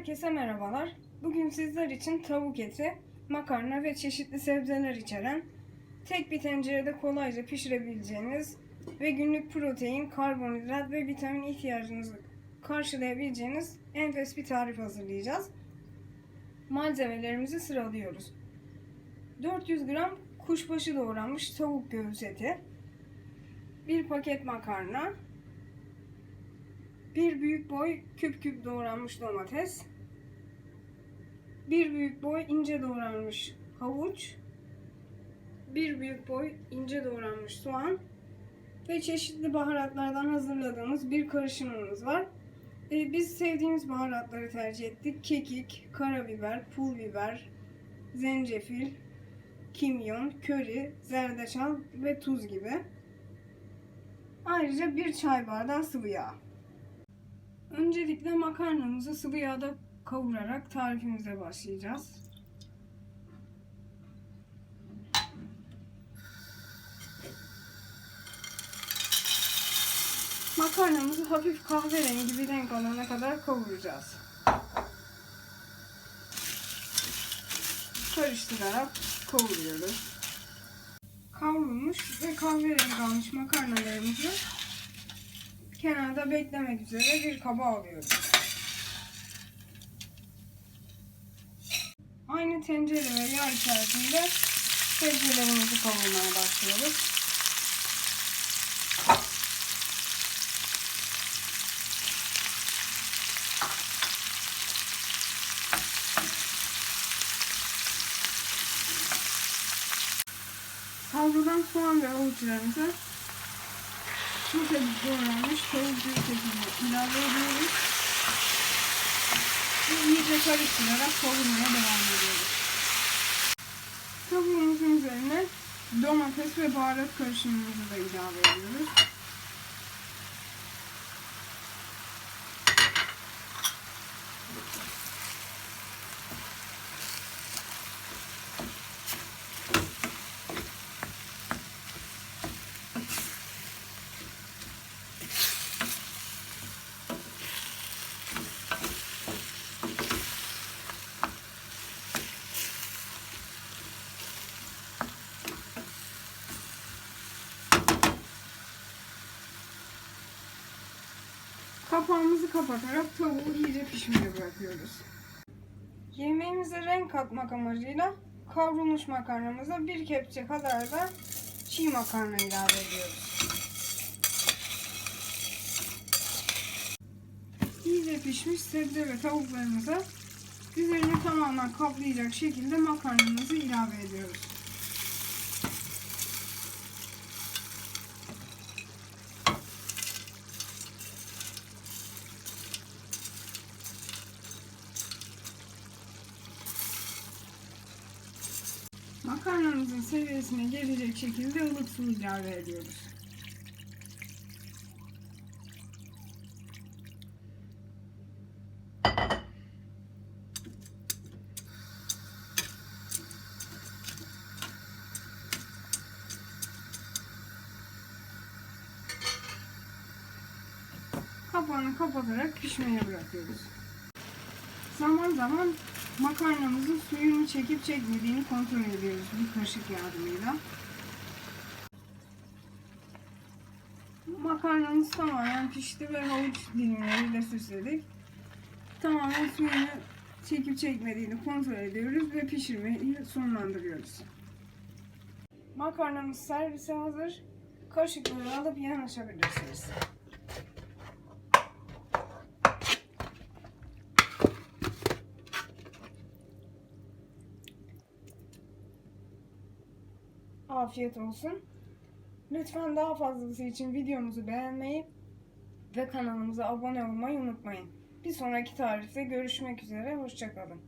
Herkese merhabalar. Bugün sizler için tavuk eti, makarna ve çeşitli sebzeler içeren tek bir tencerede kolayca pişirebileceğiniz ve günlük protein, karbonhidrat ve vitamin ihtiyacınızı karşılayabileceğiniz enfes bir tarif hazırlayacağız. Malzemelerimizi sıralıyoruz. 400 gram kuşbaşı doğranmış tavuk göğüs eti, 1 paket makarna, bir büyük boy küp küp doğranmış domates. Bir büyük boy ince doğranmış havuç. Bir büyük boy ince doğranmış soğan. Ve çeşitli baharatlardan hazırladığımız bir karışımımız var. Ee, biz sevdiğimiz baharatları tercih ettik. Kekik, karabiber, pul biber, zencefil, kimyon, köri, zerdeçal ve tuz gibi. Ayrıca bir çay bardağı sıvı yağ. Öncelikle makarnamızı sıvı yağda kavurarak tarifimize başlayacağız. Makarnamızı hafif kahverengi bir renk alana kadar kavuracağız. Karıştırarak kavuruyoruz. Kavrulmuş ve kahverengi almış makarnalarımızı kenarda beklemek üzere bir kaba alıyoruz. Aynı tencere ve yağ içerisinde sebzelerimizi kavurmaya başlıyoruz. Kavrulan soğan ve havuçlarımızı hafif doğranmış tavuk göğüs etini ilave ediyoruz. Ve iyice karıştırarak kavurmaya devam ediyoruz. Tavuğumuzun üzerine domates ve baharat karışımımızı da ilave ediyoruz. Kapağımızı kapatarak tavuğu iyice pişmeye bırakıyoruz. Yemeğimize renk katmak amacıyla kavrulmuş makarnamıza bir kepçe kadar da çiğ makarna ilave ediyoruz. İyice pişmiş sebze ve tavuklarımıza üzerini tamamen kaplayacak şekilde makarnamızı ilave ediyoruz. Makarnamızın seviyesine gelecek şekilde ılık su ilave ediyoruz. Kapağını kapatarak pişmeye bırakıyoruz. Zaman zaman makarnamızın suyunu çekip çekmediğini kontrol ediyoruz bir kaşık yardımıyla. Makarnamız tamamen pişti ve havuç dilimleriyle süsledik. Tamamen suyunu çekip çekmediğini kontrol ediyoruz ve pişirmeyi sonlandırıyoruz. Makarnamız servise hazır. Kaşıkları alıp yanaşabilirsiniz. Afiyet olsun. Lütfen daha fazlası için videomuzu beğenmeyi ve kanalımıza abone olmayı unutmayın. Bir sonraki tarifte görüşmek üzere. Hoşçakalın.